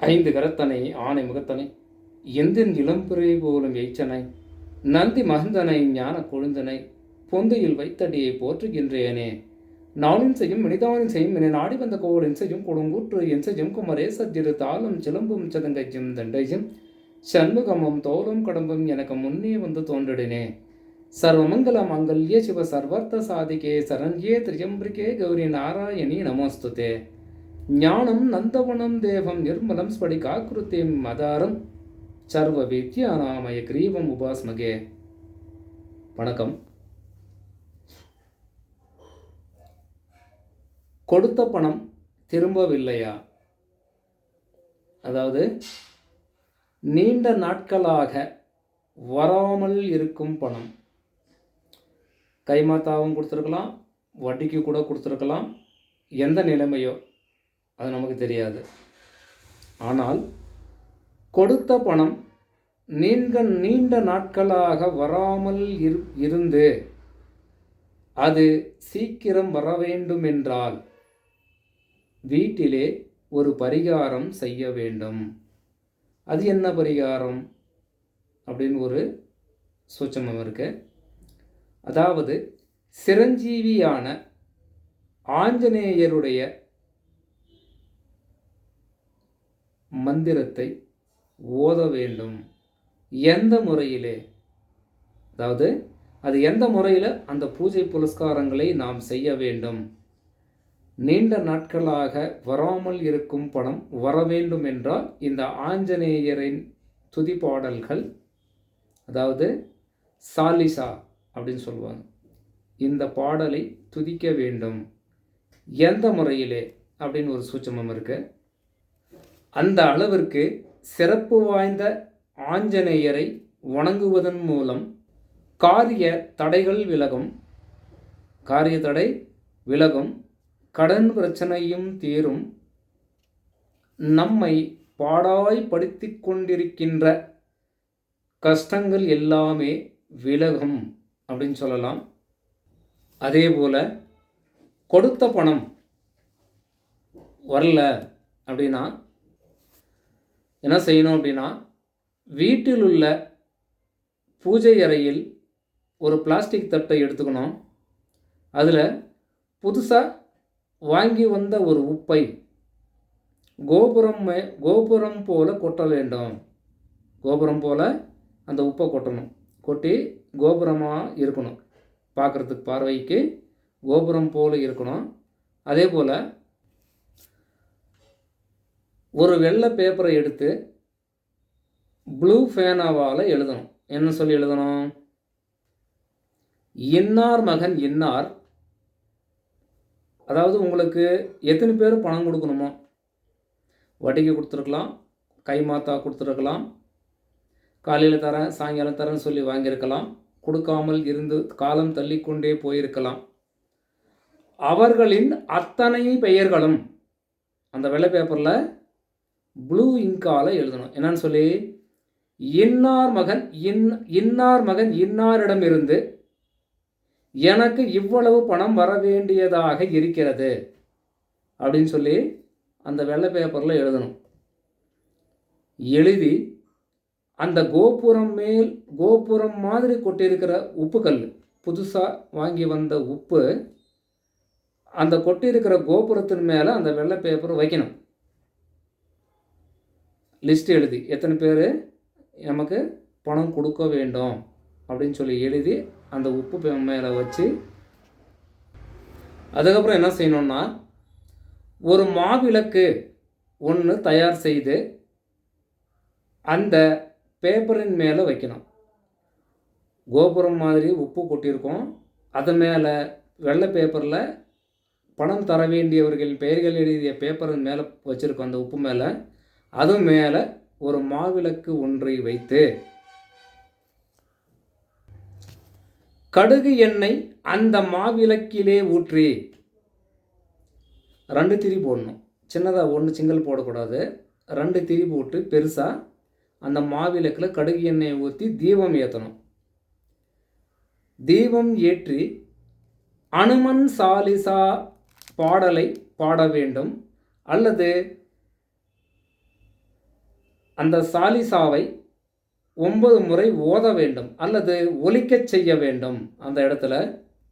ஐந்து கரத்தனை ஆணை முகத்தனை எந்தின் இளம்பிறை போலும் எய்ச்சனை நந்தி மகந்தனை ஞான கொழுந்தனை பொந்தையில் வைத்தடியை போற்றுகின்றேனே. நாளின் செய்யும் மனிதானின் செய்யும் என நாடி வந்த கோவலின் செய்யும் கொடுங்கூற்று என் செய்யும் குமரேச திரு தாளும் சிலம்பும் சதங்கையும் தண்டையும் சண்முகமும் தோலும் கடம்பும் எனக்கு முன்னே வந்து தோன்றிடினே. சர்வமங்கல மங்கல்ய சிவ சர்வர்த்த சாதிகே சரண்யே திரியம்பிரிகே கௌரி நாராயணி நமோஸ்துதே. ஞானம் நந்தவனம் தேவம் நிர்மலம் ஸ்படிகாக்கிருத்திம் மதாரம் சர்வ வித்யாநாமய கிரீவம் உபாஸ்மகே. வணக்கம். கொடுத்த பணம் திரும்பவில்லையா? அதாவது நீண்ட நாட்களாக வராமல் இருக்கும் பணம். கைமாத்தாவும் கொடுத்துருக்கலாம் வட்டிக்கு கூட கொடுத்துருக்கலாம். எந்த நிலைமையோ? அது நமக்கு தெரியாது. ஆனால் கொடுத்த பணம் நீண்ட நீண்ட நாட்களாக வராமல் இரு இருந்து அது சீக்கிரம் வர வேண்டும் என்றால் வீட்டிலே ஒரு பரிகாரம் செய்ய வேண்டும். அது என்ன பரிகாரம்? அப்படின்னு ஒரு சூச்சமம் இருக்கு. அதாவது சிரஞ்சீவியான ஆஞ்சநேயருடைய மந்திரத்தை ஓத வேண்டும். எந்த முறையிலே? அதாவது அது எந்த முறையில்? அந்த பூஜை புரஸ்காரங்களை நாம் செய்ய வேண்டும். நீண்ட நாட்களாக வராமல் இருக்கும் பணம் வர வேண்டும் என்றால் இந்த ஆஞ்சநேயரின் துதி பாடல்கள் அதாவது சாலிசா அப்படின்னு சொல்லுவாங்க இந்த பாடலை துதிக்க வேண்டும். எந்த முறையிலே? அப்படின்னு ஒரு சூட்சமம் இருக்குது அந்த அளவிற்கு சிறப்பு வாய்ந்த ஆஞ்சநேயரை வணங்குவதன் மூலம் காரிய தடைகள் விலகும். காரிய தடை விலகும். கடன் பிரச்சனையும் தீரும். நம்மை பாடாய்படுத்தி கொண்டிருக்கின்ற கஷ்டங்கள் எல்லாமே விலகும் அப்படின்னு சொல்லலாம். அதே போல் கொடுத்த பணம் வரல அப்படின்னா என்ன செய்யணும் அப்படின்னா வீட்டில் உள்ள பூஜை அறையில் ஒரு பிளாஸ்டிக் தட்டை எடுத்துக்கணும். அதில் புதுசாக வாங்கி வந்த ஒரு உப்பை கோபுரம் மே கோபுரம் போல் கொட்ட வேண்டும். கோபுரம் போல் அந்த உப்பை கொட்டணும். கொட்டி கோபுரமாக இருக்கணும். பார்க்குறதுக்கு பார்வைக்கு கோபுரம் போல் இருக்கணும். அதே போல் ஒரு வெள்ளை பேப்பரை எடுத்து ப்ளூ ஃபேனாவால் எழுதணும். என்ன சொல்லி எழுதணும்? இன்னார் மகன் இன்னார் அதாவது உங்களுக்கு எத்தனை பேர் பணம் கொடுக்கணுமோ? வட்டிக்கு கொடுத்துருக்கலாம் கைமாத்தா கொடுத்துருக்கலாம் காலையில் தரேன் சாயங்காலம் தரேன்னு சொல்லி வாங்கியிருக்கலாம் கொடுக்காமல் இருந்து காலம் தள்ளிக்கொண்டே போயிருக்கலாம். அவர்களின் அத்தனை பெயர்களும் அந்த வெள்ளை பேப்பரில் ப்ளூ இங்கால எழுதணும். என்னன்னு சொல்லி? இன்னார் மகன் இன் இன்னார் மகன் இன்னாரிடமிருந்து எனக்கு இவ்வளவு பணம் வர வேண்டியதாக இருக்கிறது. அப்படின்னு சொல்லி அந்த வெள்ளை பேப்பரில் எழுதணும். எழுதி அந்த கோபுரம் மேல் கோபுரம் மாதிரி கொட்டியிருக்கிற உப்பு கல் புதுசாக வாங்கி வந்த உப்பு அந்த கொட்டியிருக்கிற கோபுரத்தின் மேலே அந்த வெள்ளை பேப்பர் வைக்கணும். லிஸ்ட் எழுதி. எத்தனை பேர்? நமக்கு பணம் கொடுக்க வேண்டும் அப்படின்னு சொல்லி எழுதி அந்த உப்பு மேலே வச்சு அதுக்கப்புறம் என்ன செய்யணும்னா ஒரு மாவிளக்கு ஒன்று தயார் செய்து அந்த பேப்பரின் மேலே வைக்கணும். கோபுரம் மாதிரி உப்பு கொட்டியிருக்கோம். அது மேலே வெள்ளை பேப்பரில் பணம் தர வேண்டியவர்கள் பெயர்கள் எழுதிய பேப்பரின் மேலே வச்சுருக்கோம் அந்த உப்பு மேலே அது மேலே ஒரு மாவிளக்கு ஒன்றை வைத்து கடுகு எண்ணெய் அந்த மாவிளக்கிலே ஊற்றி ரெண்டு திரி போடணும். சின்னதாக ஒன்று சிங்கல் போடக்கூடாது. ரெண்டு திரி போட்டு பெருசாக அந்த மாவிளக்கில் கடுகு எண்ணெயை ஊற்றி தீபம் ஏற்றணும் தீபம் ஏற்றி அனுமன் சாலிசா பாடலை பாட வேண்டும். அல்லது அந்த சாலிசாவை ஒன்பது முறை ஓத வேண்டும் அல்லது ஒலிக்கச் செய்ய வேண்டும். அந்த இடத்துல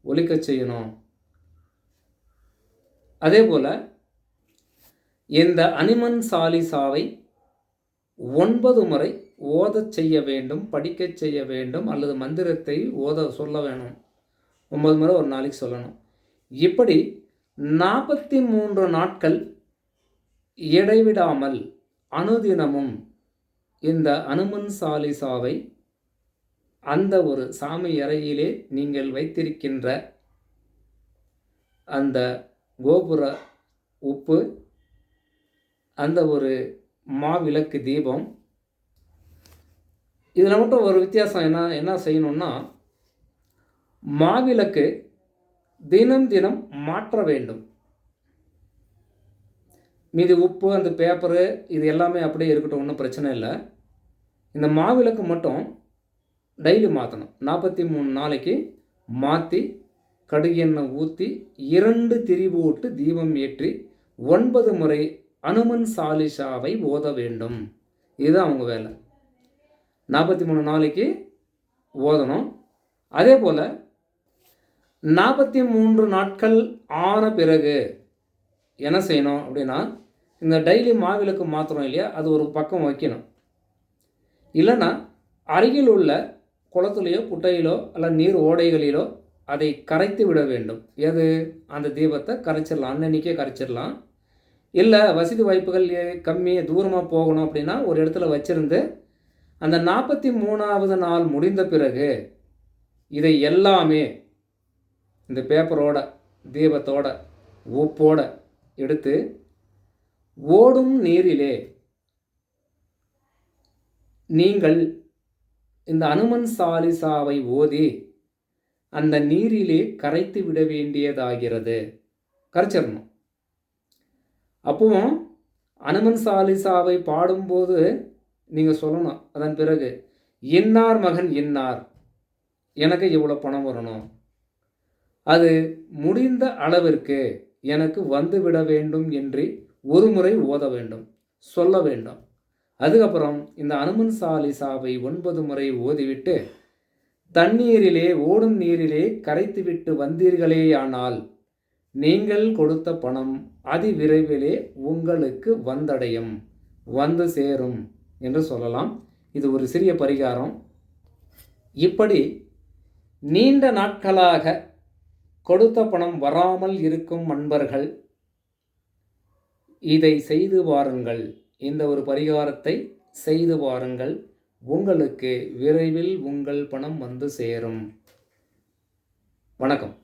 ஒலிக்கச் செய்யணும். அதே போல் இந்த அனிமன் சாலிசாவை ஒன்பது முறை ஓதச் செய்ய வேண்டும் படிக்கச் செய்ய வேண்டும் அல்லது மந்திரத்தை ஓத சொல்ல வேணும். ஒன்பது முறை ஒரு நாளைக்கு சொல்லணும். இப்படி நாற்பத்தி மூன்று நாட்கள் இடைவிடாமல் அனுதினமும் இந்த அனுமன் சாலிசாவை அந்த ஒரு சாமி அறையிலே நீங்கள் வைத்திருக்கின்ற அந்த கோபுர உப்பு அந்த ஒரு மாவிளக்கு தீபம் இதில் மட்டும் ஒரு வித்தியாசம் என்ன என்ன செய்யணும்னா மாவிளக்கு தினம் தினம் மாற்ற வேண்டும். மீதி உப்பு அந்த பேப்பரு இது எல்லாமே அப்படியே இருக்கட்டும் ஒன்றும் பிரச்சனை இல்லை. இந்த மாவிளக்கு மட்டும் டெய்லி மாற்றணும் நாற்பத்தி மூணு நாளைக்கு மாற்றி கடுகு எண்ணெய் ஊற்றி இரண்டு திரிவு போட்டு தீபம் ஏற்றி ஒன்பது முறை அனுமன் சாலிஷாவை ஓத வேண்டும். இதுதான் அவங்க வேலை. நாற்பத்தி மூணு நாளைக்கு ஓதணும். அதே போல் நாற்பத்தி மூன்று நாட்கள் ஆன பிறகு என்ன செய்யணும் அப்படின்னா இந்த டெய்லி மாவிளக்கு மாத்திரம் இல்லையா? அது ஒரு பக்கம் வைக்கணும். இல்லைன்னா அருகில் உள்ள குளத்துலையோ குட்டையிலோ அல்ல நீர் ஓடைகளிலோ அதை கரைத்து விட வேண்டும். எது? அந்த தீபத்தை கரைச்சிடலாம். அன்னன்னைக்கே கரைச்சிடலாம். இல்லை வசதி வாய்ப்புகள் கம்மி தூரமாக போகணும் அப்படின்னா ஒரு இடத்துல வச்சுருந்து அந்த நாற்பத்தி மூணாவது நாள் முடிந்த பிறகு இதை எல்லாமே இந்த பேப்பரோட தீபத்தோட உப்போட எடுத்து ஓடும் நீரிலே நீங்கள் இந்த அனுமன் சாலிசாவை ஓதி அந்த நீரிலே கரைத்து விட வேண்டியதாகிறது. கரைச்சிடணும் அப்பவும் அனுமன் சாலிசாவை பாடும்போது நீங்கள் சொல்லணும். அதன் பிறகு இன்னார் மகன் இன்னார் எனக்கு இவ்வளோ பணம் வரணும்? அது முடிந்த அளவிற்கு எனக்கு வந்துவிட வேண்டும் என்று ஒரு முறை ஓத வேண்டும் சொல்ல வேண்டும். அதுக்கப்புறம் இந்த அனுமன் சாலிசாவை ஒன்பது முறை ஓதிவிட்டு தண்ணீரிலே ஓடும் நீரிலே கரைத்துவிட்டு வந்தீர்களேயானால் நீங்கள் கொடுத்த பணம் அதி விரைவிலே உங்களுக்கு வந்தடையும் வந்து சேரும் என்று சொல்லலாம். இது ஒரு சிறிய பரிகாரம். இப்படி நீண்ட நாட்களாக கொடுத்த பணம் வராமல் இருக்கும் நண்பர்கள் இதை செய்து பாருங்கள். இந்த ஒரு பரிகாரத்தை செய்து பாருங்கள். உங்களுக்கு விரைவில் உங்கள் பணம் வந்து சேரும். வணக்கம்.